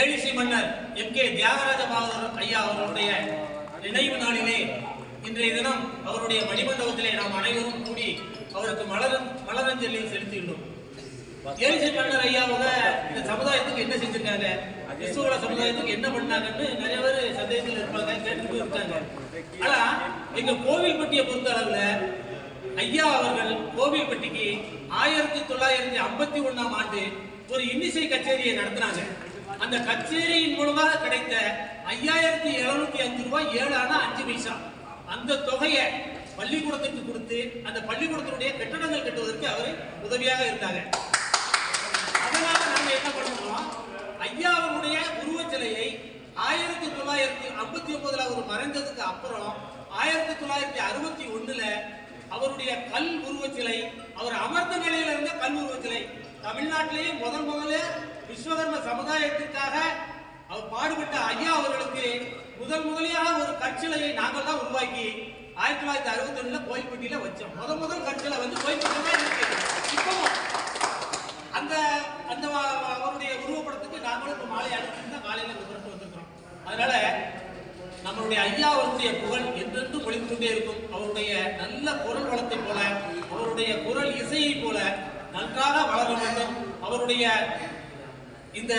ஏழிசை மன்னர் M K Thyagaraja Bhagavathar ஐயா அவர்களுடைய நினைவு நாளிலே இன்றைய தினம் அவருடைய மணிமண்டபத்திலே நாம் அனைவரும் கூடி அவருக்கு மலர் மலரஞ்சலி செலுத்தியுள்ளோம். ஏழிசை மன்னர் ஐயாவோட இந்த சமுதாயத்துக்கு என்ன செஞ்சிருக்காங்க? கிறிஸ்துவ சமுதாயத்துக்கு என்ன பண்ணாங்கன்னு நிறைய பேர் சந்தேகத்தில் இருப்பாங்க கேட்டுட்டு இருக்காங்க. ஆனா எங்க கோவில்பட்டியை பொறுத்த அளவுல ஐயா அவர்கள் கோவில்பட்டிக்கு ஆயிரத்தி தொள்ளாயிரத்தி ஐம்பத்தி ஒன்னாம் ஆண்டு ஒரு இன்னிசை கச்சேரியை நடத்தினாங்க. அந்த கச்சேரியின் மூலமாக கிடைத்த ஐயாயிரத்தி எழுநூத்தி அஞ்சு ரூபாய் ஏழு ஆனா அஞ்சு பைசா. அந்த தொகையை பள்ளிக்கூடத்திற்கு கொடுத்து அந்த பள்ளிக்கூடத்தினுடைய கட்டடங்கள் கட்டுவதற்கு அவர் உதவியாக இருந்தாங்க. அதனால நாங்க என்ன பண்ணுவோம் ஐயா அவருடைய உருவச் சிலையை ஆயிரத்தி தொள்ளாயிரத்தி ஐம்பத்தி ஒன்பதுல அவர் மறைந்ததுக்கு அப்புறம் ஆயிரத்தி தொள்ளாயிரத்தி அறுபத்தி ஒண்ணுல அவருடைய கல் உருவச் சிலை அவர் அமர்ந்த நிலையில இருந்த கல் உருவச் சிலை தமிழ்நாட்டிலேயே முதல் முதல்ல விஸ்வ பாடுபட்ட ஐயா அவர்களுக்கு முதல் முதலியாக ஒரு கற்சிலையை நாங்கள் தான் உருவாக்கி ஆயிரத்தி தொள்ளாயிரத்தி அறுபத்தி ஒண்ணுல கோயில்பட்டியில வச்சோம். முதல் முதல் கற்சிலை வந்து கோயில்பட்டியில இருக்கு. அந்த அந்த அவருடைய உருவப்படத்துக்கு நாங்களும் இப்போ மாலை அனுப்பிட்டு காலையில காலையில் இந்த புறத்து வந்திருக்கிறோம். அதனால நம்மளுடைய ஐயா அவருடைய புகழ் என்றென்றும் ஒழிந்து கொண்டே இருக்கும். அவருடைய நல்ல குரல் வளத்தை போல அவருடைய குரல் இசையை போல நன்றாக வளர வேண்டும். அவருடைய இந்த